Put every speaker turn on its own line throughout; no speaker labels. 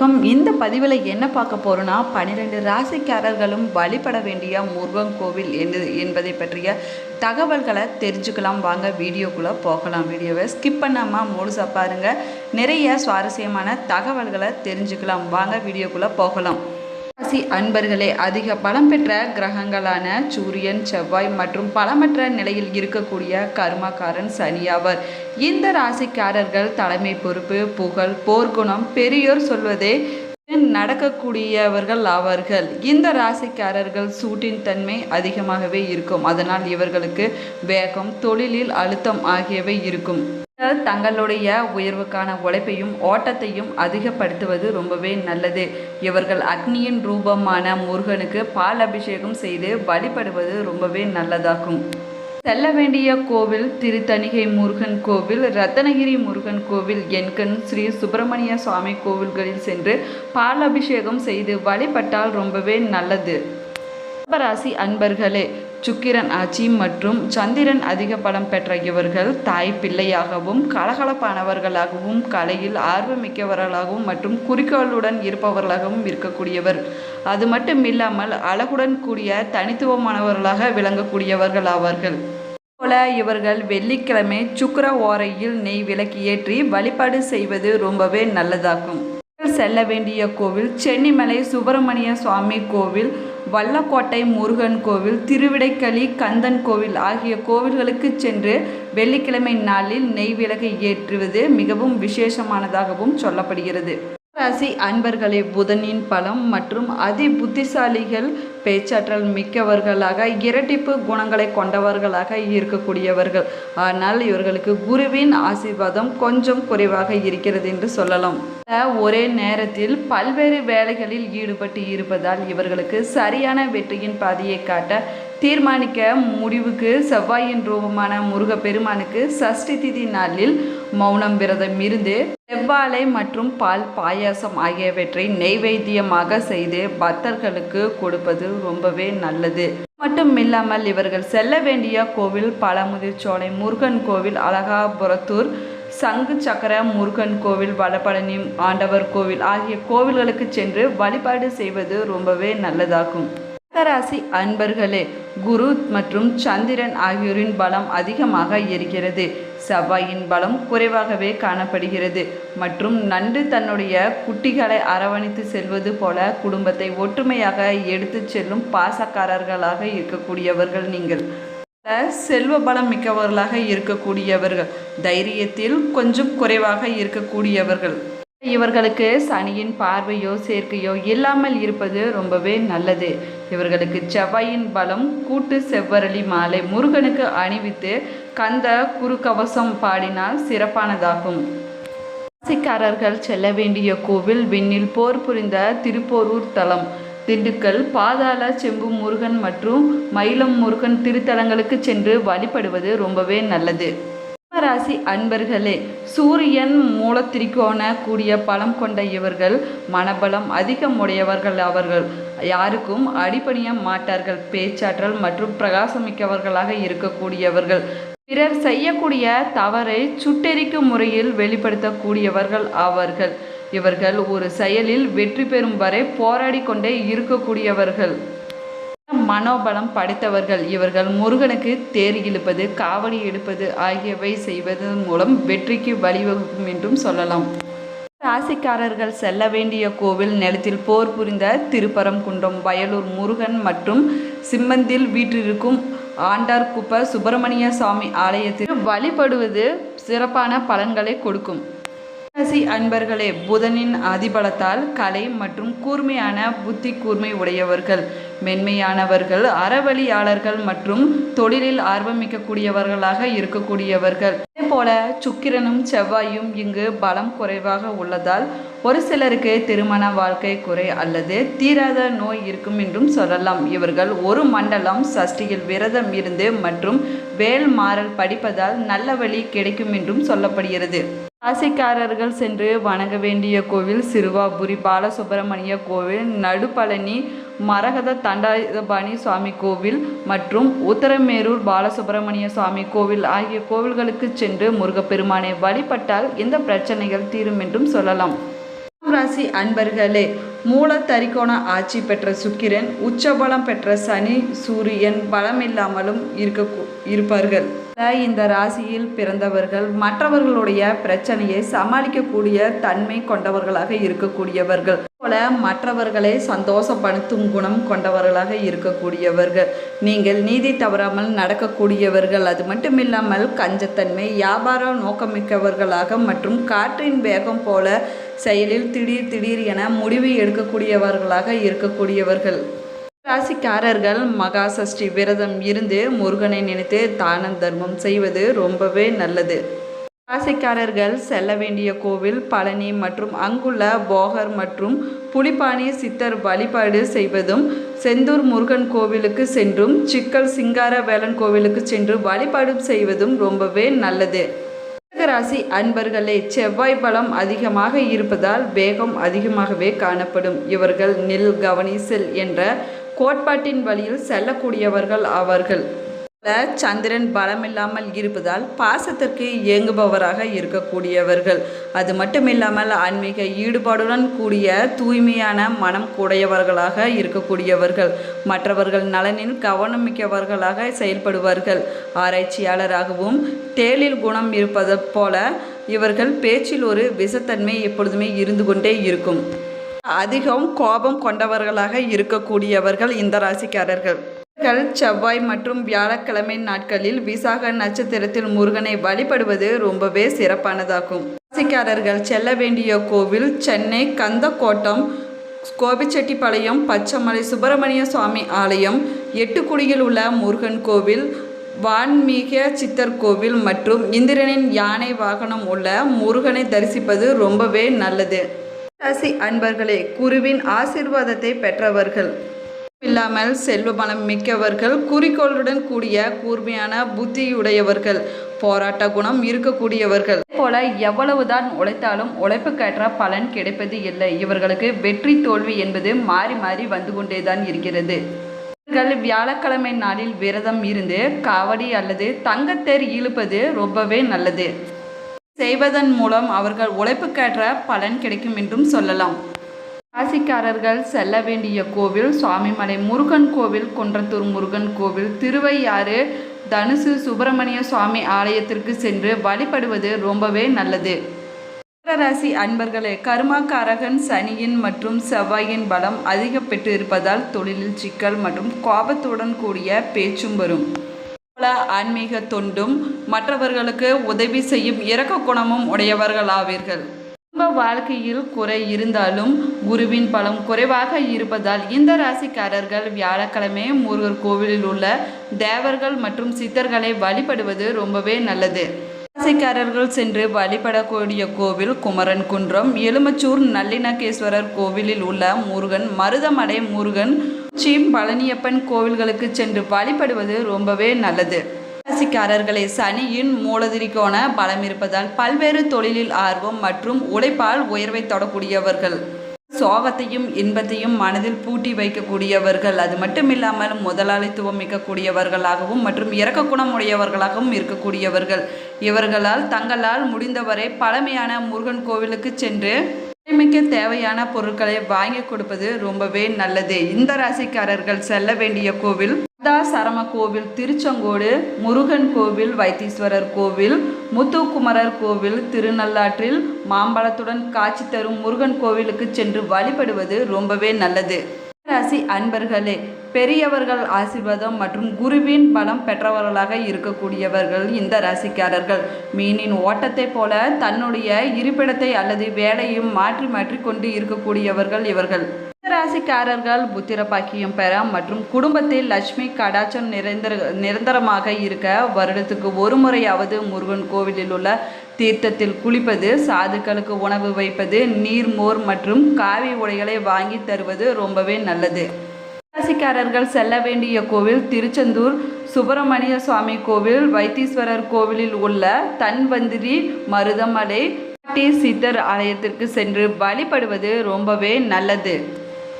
வணக்கம். இந்த பதிவில் என்ன பார்க்க போகிறோன்னா பன்னிரெண்டு ராசிக்காரர்களும் வழிபட வேண்டிய முருகன் கோவில் என்று என்பதை பற்றிய தகவல்களை தெரிஞ்சுக்கலாம். வாங்க வீடியோக்குள்ளே போகலாம். வீடியோவை ஸ்கிப் பண்ணாமல் முழுசாக பாருங்கள் நிறைய சுவாரஸ்யமான தகவல்களை தெரிஞ்சுக்கலாம். வாங்க வீடியோக்குள்ளே போகலாம். ராசி அன்பர்களே அதிக பலம் பெற்ற கிரகங்களான சூரியன் செவ்வாய் மற்றும் பலமற்ற நிலையில் இருக்கக்கூடிய கர்மக்காரன் சனியாவர் இந்த ராசிக்காரர்கள் தலைமை பொறுப்பு புகழ் போர்க்குணம் பெரியோர் சொல்வதே நடக்கக்கூடியவர்கள் ஆவார்கள். இந்த ராசிக்காரர்கள் சூட்டின் தன்மை அதிகமாகவே இருக்கும். அதனால் இவர்களுக்கு வேகம் தொழிலில் அழுத்தம் ஆகியவை இருக்கும். தங்களுடைய உயர்வுக்கான உழைப்பையும் ஓட்டத்தையும் அதிகப்படுத்துவது ரொம்பவே நல்லது. இவர்கள் அக்னியின் ரூபமான முருகனுக்கு பால் அபிஷேகம் செய்து வழிபடுவது ரொம்பவே நல்லதாகும். செல்ல வேண்டிய கோவில் திருத்தணிகை முருகன் கோவில் ரத்தனகிரி முருகன் கோவில் என்கண் ஸ்ரீ சுப்பிரமணிய சுவாமி கோவில்களில் சென்று பால் அபிஷேகம் செய்து வழிபட்டால் ரொம்பவே நல்லது. ரிஷபராசி அன்பர்களே சுக்கிரன் ஆட்சி மற்றும் சந்திரன் அதிக பலம் பெற்ற இவர்கள் தாய் பிள்ளையாகவும் கலகலப்பானவர்களாகவும் கலையில் ஆர்வமிக்கவர்களாகவும் மற்றும் குறிக்கோளுடன் இருப்பவர்களாகவும் இருக்கக்கூடியவர். அது மட்டும் இல்லாமல் அழகுடன் கூடிய தனித்துவமானவர்களாக விளங்கக்கூடியவர்கள் ஆவார்கள். போல இவர்கள் வெள்ளிக்கிழமை சுக்கர ஓரையில் நெய் விளக்கு ஏற்றி வழிபாடு செய்வது ரொம்பவே நல்லதாகும். செல்ல வேண்டிய கோவில் சென்னிமலை சுப்பிரமணிய சுவாமி கோவில் வல்லக்கோட்டை முருகன் கோவில் திருவிடைக்களி கந்தன் கோவில் ஆகிய கோவில்களுக்கு சென்று வெள்ளிக்கிழமை நாளில் நெய் ஏற்றுவது மிகவும் விசேஷமானதாகவும் சொல்லப்படுகிறது. ராசி அன்பர்களே புதனின் பலம் மற்றும் அதி புத்திசாலிகள் பேச்சாற்றல் மிக்கவர்களாக இரட்டிப்பு குணங்களை கொண்டவர்களாக இருக்கக்கூடியவர்கள். ஆனால் இவர்களுக்கு குருவின் ஆசீர்வாதம் கொஞ்சம் குறைவாக இருக்கிறது என்று சொல்லலாம். ஒரே நேரத்தில் பல்வேறு வேலைகளில் ஈடுபட்டு இருப்பதால் இவர்களுக்கு சரியான வெற்றியின் பாதையை காட்ட தீர்மானிக்க முடிவுக்கு செவ்வாயின் ரூபமான முருகப்பெருமானுக்கு சஷ்டி திதி நாளில் மௌனம் விரதம் இருந்து செவ்வாழை மற்றும் பால் பாயாசம் ஆகியவற்றை நெய்வேத்தியமாக செய்து பக்தர்களுக்கு கொடுப்பது ரொம்பவே நல்லது. மட்டும் இல்லாமல் இவர்கள் செல்ல வேண்டிய கோவில் பழமுதிர்ச்சோலை முருகன் கோவில் அழகாபுரத்தூர் சங்கு சக்கர முருகன் கோவில் வடபழனி ஆண்டவர் கோவில் ஆகிய கோவில்களுக்கு சென்று வழிபாடு செய்வது ரொம்பவே நல்லதாகும். கும்பராசி அன்பர்களே குரு மற்றும் சந்திரன் ஆகியோரின் பலம் அதிகமாக இருக்கிறது. செவ்வாயின் பலம் குறைவாகவே காணப்படுகிறது. மற்றும் நண்டு தன்னுடைய குட்டிகளை அரவணைத்து செல்வது போல குடும்பத்தை ஒற்றுமையாக எடுத்துச் செல்லும் பாசக்காரர்களாக இருக்கக்கூடியவர்கள் நீங்கள். செல்வ பலம் மிக்கவர்களாக இருக்கக்கூடியவர்கள். தைரியத்தில் கொஞ்சம் குறைவாக இருக்கக்கூடியவர்கள். இவர்களுக்கு சனியின் பார்வையோ சேர்க்கையோ இல்லாமல் இருப்பது ரொம்பவே நல்லது. இவர்களுக்கு செவ்வாயின் பலம் கூட்டு செவ்வரளி மாலை முருகனுக்கு அணிவித்து கந்த குறுக்கவசம் பாடினால் சிறப்பானதாகும். ராசிக்காரர்கள் செல்ல வேண்டிய கோவில் விண்ணில் போர் புரிந்த திருப்போரூர் தலம். திண்டுக்கல் பாதாள செம்பு முருகன் மற்றும் மயிலம் முருகன் திருத்தலங்களுக்கு சென்று வழிபடுவது ரொம்பவே நல்லது. ராசி அன்பர்களே சூரியன் மூலத்திரிக்கோண கூடிய பலம் கொண்ட இவர்கள் மனபலம் அதிகமுடையவர்கள் அவர்கள். யாருக்கும் அடிப்பணிய மாட்டார்கள். பேச்சாற்றல் மற்றும் பிரகாசமிக்கவர்களாக இருக்கக்கூடியவர்கள். பிறர் செய்யக்கூடிய தவறை சுட்டெரிக்கும் முறையில் வெளிப்படுத்தக்கூடியவர்கள் ஆவார்கள் இவர்கள் ஒரு செயலில் வெற்றி பெறும் வரை போராடி கொண்டே இருக்கக்கூடியவர்கள். மனோபலம் படைத்தவர்கள். இவர்கள் முருகனுக்கு தேர் இழுப்பது காவடி எடுப்பது ஆகியவை செய்வதன் மூலம் வெற்றிக்கு வழிவகுக்கும் என்றும் சொல்லலாம். ராசிக்காரர்கள் செல்ல வேண்டிய கோவில் நிலத்தில் போர் புரிந்த திருப்பரங்குன்றம் வயலூர் முருகன் மற்றும் சிம்மந்தில் வீற்றிருக்கும் ஆண்டார்குப்ப சுப்பிரமணிய சுவாமி ஆலயத்தில் வழிபடுவது சிறப்பான பலன்களை கொடுக்கும். ராசி அன்பர்களே புதனின் அதிபலத்தால் கலை மற்றும் கூர்மையான புத்தி கூர்மை உடையவர்கள். மென்மையானவர்கள் அறவழியாளர்கள் மற்றும் தொழிலில் ஆர்வமிக்கக்கூடியவர்களாக இருக்கக்கூடியவர்கள். அதே போல சுக்கிரனும் செவ்வாயும் இங்கு பலம் குறைவாக உள்ளதால் ஒரு சிலருக்கு திருமண வாழ்க்கை குறை அல்லது தீராத நோய் இருக்கும் என்றும் சொல்லலாம். இவர்கள் ஒரு மண்டலம் சஷ்டியில் விரதம் இருந்து மற்றும் வேல் மாறல் படிப்பதால் நல்ல வழி கிடைக்கும் என்றும் சொல்லப்படுகிறது. ராசிக்காரர்கள் சென்று வணங்க வேண்டிய கோவில் சிறுவாபுரி பாலசுப்பிரமணிய கோவில் நடுப்பழனி மரகத தண்டாயுதபாணி சுவாமி கோவில் மற்றும் உத்தரமேரூர் பாலசுப்பிரமணிய சுவாமி கோவில் ஆகிய கோவில்களுக்கு சென்று முருகப்பெருமானை வழிபட்டால் இந்த பிரச்சனைகள் தீரும் என்றும் சொல்லலாம். ராசி அன்பர்களே மூல தரிகோண ஆட்சி பெற்ற சுக்கிரன் உச்சபலம் பெற்ற சனி சூரியன் பலமில்லாமலும் இருக்க இருப்பார்கள். இந்த ராசியில் பிறந்தவர்கள் மற்றவர்களுடைய பிரச்சனையை சமாளிக்கக்கூடிய தன்மை கொண்டவர்களாக இருக்கக்கூடியவர்கள். போல மற்றவர்களை சந்தோஷப்படுத்தும் குணம் கொண்டவர்களாக இருக்கக்கூடியவர்கள். நீங்கள் நீதி தவறாமல் நடக்கக்கூடியவர்கள். அது மட்டுமில்லாமல் கஞ்சத்தன்மை வியாபார நோக்கமிக்கவர்களாக மற்றும் காற்றின் வேகம் போல செயலில் திடீர் திடீர் என முடிவு எடுக்கக்கூடியவர்களாக இருக்கக்கூடியவர்கள். ராசிக்காரர்கள் மகா சஷ்டி விரதம் இருந்து முருகனை நினைத்து தானம் தர்மம் செய்வது ரொம்பவே நல்லது. ராசிக்காரர்கள் செல்ல வேண்டிய கோவில் பழனி மற்றும் அங்குள்ள போகர் மற்றும் புலிப்பாணி சித்தர் வழிபாடு செய்வதும் செந்தூர் முருகன் கோவிலுக்கு சென்றும் சிக்கல் சிங்கார வேலன் கோவிலுக்கு சென்று வழிபாடும் செய்வதும் ரொம்பவே நல்லது. ராசி அன்பர்களே செவ்வாய் பலம் அதிகமாக இருப்பதால் வேகம் அதிகமாகவே காணப்படும். இவர்கள் நெல் கவனி செல் என்ற கோட்பாட்டின் வழியில் செல்லக்கூடியவர்கள் அவர்கள் சந்திரன் பலமில்லாமல் இருப்பதால் பாசத்திற்கு இயங்குபவராக இருக்கக்கூடியவர்கள். அது மட்டுமில்லாமல் ஆன்மீக ஈடுபாடுடன் கூடிய தூய்மையான மனம் கூடையவர்களாக இருக்கக்கூடியவர்கள். மற்றவர்கள் நலனில் கவனமிக்கவர்களாக செயல்படுவார்கள். ஆராய்ச்சியாளராகவும் தேளில் குணம் இருப்பது போல இவர்கள் பேச்சில் ஒரு விஷத்தன்மை எப்பொழுதுமே இருந்து கொண்டே இருக்கும். அதிகம் கோபம் கொண்டவர்களாக இருக்கக்கூடியவர்கள் இந்த ராசிக்காரர்கள். கல் செவ்வாய் மற்றும் வியாழக்கிழமை நாட்களில் விசாக நட்சத்திரத்தில் முருகனை வழிபடுவது ரொம்பவே சிறப்பானதாகும். ராசிக்காரர்கள் செல்ல வேண்டிய கோவில் சென்னை கந்தக்கோட்டம் கோபிச்செட்டிப்பாளையம் பச்சைமலை சுப்பிரமணிய சுவாமி ஆலயம் எட்டுக்குடியில் உள்ள முருகன் கோவில் வான்மீக சித்தர் கோவில் மற்றும் இந்திரனின் யானை வாகனம் உள்ள முருகனை தரிசிப்பது ரொம்பவே நல்லது. ராசி அன்பர்களே குருவின் ஆசிர்வாதத்தை பெற்றவர்கள். இல்லாமல் செல்வ பலம் மிக்கவர்கள் குறிக்கோளுடன் கூடிய கூர்மையான புத்தியுடையவர்கள். போராட்ட குணம் இருக்கக்கூடியவர்கள். போல எவ்வளவுதான் உழைத்தாலும் உழைப்புக்கேற்ற பலன் கிடைப்பது இல்லை. இவர்களுக்கு வெற்றி தோல்வி என்பது மாறி மாறி வந்து கொண்டேதான் இருக்கிறது. இவர்கள் வியாழக்கிழமை நாளில் விரதம் இருந்து காவடி அல்லது தங்கத்தேர் இழுப்பது ரொம்பவே நல்லது. செய்வதன் மூலம் அவர்கள் உழைப்புக்கேற்ற பலன் கிடைக்கும் என்றும் சொல்லலாம். ராசிக்காரர்கள் செல்ல வேண்டிய கோவில் சுவாமிமலை முருகன் கோவில் குன்றத்தூர் முருகன் கோவில் திருவையாறு தனுசு சுப்பிரமணிய சுவாமி ஆலயத்திற்கு சென்று வழிபடுவது ரொம்பவே நல்லது. ராசி அன்பர்களே கருமாக்காரகன் சனியின் மற்றும் செவ்வாயின் பலம் அதிக பெற்று இருப்பதால் தொழிலில் சிக்கல் மற்றும் கோபத்துடன் கூடிய பேச்சும் வரும். பல ஆன்மீக தொண்டும் மற்றவர்களுக்கு உதவி செய்யும் இரக்க குணமும் உடையவர்களாவீர்கள். குடும்ப வாழ்க்கையில் குறை இருந்தாலும் குருவின் பலம் குறைவாக இருப்பதால் இந்த ராசிக்காரர்கள் வியாழக்கிழமை முருகர் கோவிலில் உள்ள தேவர்கள் மற்றும் சித்தர்களை வழிபடுவது ரொம்பவே நல்லது. ராசிக்காரர்கள் சென்று வழிபடக்கூடிய கோவில் குமரன் குன்றம். எலுமச்சூர் நல்லிணக்கேஸ்வரர் கோவிலில் உள்ள முருகன் மருதமலை முருகன் சீம் பழனியப்பன் கோவில்களுக்கு சென்று வழிபடுவது ரொம்பவே நல்லது. ராசிக்காரர்களை சனியின் மூலதிரிக்கோண பலம் இருப்பதால் பல்வேறு தொழிலில் ஆர்வம் மற்றும் உழைப்பால் உயர்வை தொடக்கூடியவர்கள். சோகத்தையும் இன்பத்தையும் மனதில் பூட்டி வைக்கக்கூடியவர்கள். அது மட்டுமில்லாமல் முதலாளித்துவம் மிக்கக்கூடியவர்களாகவும் மற்றும் இறக்க குணம் உடையவர்களாகவும் இருக்கக்கூடியவர்கள். இவர்களால் தங்களால் முடிந்தவரை பழமையான முருகன் கோவிலுக்கு சென்று மிக்க தேவையான பொருட்களை வாங்கி கொடுப்பது ரொம்பவே நல்லது. இந்த ராசிக்காரர்கள் செல்ல வேண்டிய கோவில் சரம கோவில் திருச்செங்கோடு முருகன் கோவில் வைத்தீஸ்வரர் கோவில் முத்துக்குமரர் கோவில் திருநள்ளாற்றில் மாம்பழத்துடன் காட்சி தரும் முருகன் கோவிலுக்கு சென்று வழிபடுவது ரொம்பவே நல்லது. ராசி அன்பர்களே பெரியவர்கள் ஆசீர்வாதம் மற்றும் குருவின் பலம் பெற்றவர்களாக இருக்கக்கூடியவர்கள் இந்த ராசிக்காரர்கள். மீனின் ஓட்டத்தை போல தன்னுடைய இருப்பிடத்தை அல்லது வேலையும் மாற்றி மாற்றி கொண்டு இருக்கக்கூடியவர்கள் இவர்கள். ராசிக்காரர்கள் புத்திர பாக்கியம் பெற மற்றும் குடும்பத்தில் லட்சுமி கடாச்சம் நிரந்தர நிரந்தரமாக இருக்க வருடத்துக்கு ஒரு முறையாவது முருகன் கோவிலில் உள்ள தீர்த்தத்தில் குளிப்பது சாதுக்களுக்கு உணவு வைப்பது நீர் மோர் மற்றும் காவி உடைகளை வாங்கி தருவது ரொம்பவே நல்லது. ராசிக்காரர்கள் செல்ல வேண்டிய கோவில் திருச்செந்தூர் சுப்பிரமணிய சுவாமி கோவில் வைத்தீஸ்வரர் கோவிலில் உள்ள தன்வந்திரி மருதமலை சித்தர் ஆலயத்திற்கு சென்று வழிபடுவது ரொம்பவே நல்லது.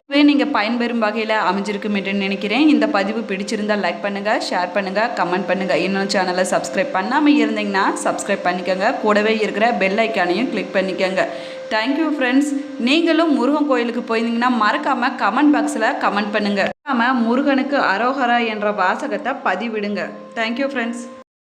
இதுவே நீங்கள் பயன்பெறும் வகையில் அமைஞ்சிருக்கும் என்று நினைக்கிறேன். இந்த பதிவு பிடிச்சிருந்தால் லைக் பண்ணுங்கள் ஷேர் பண்ணுங்கள் கமெண்ட் பண்ணுங்கள் இன்னொரு சேனலை சப்ஸ்கிரைப் பண்ணாமல் இருந்தீங்கன்னா சப்ஸ்கிரைப் பண்ணிக்கோங்க. கூடவே இருக்கிற பெல் ஐக்கானையும் கிளிக் பண்ணிக்கோங்க. தேங்க்யூ ஃப்ரெண்ட்ஸ் நீங்களும் முருகன் கோயிலுக்கு போயிருந்தீங்கன்னா மறக்காமல் கமெண்ட் பாக்ஸில் கமெண்ட் பண்ணுங்கள் மறக்காமல் முருகனுக்கு அரோகரா என்ற வாசகத்தை பதிவிடுங்க. Thank you friends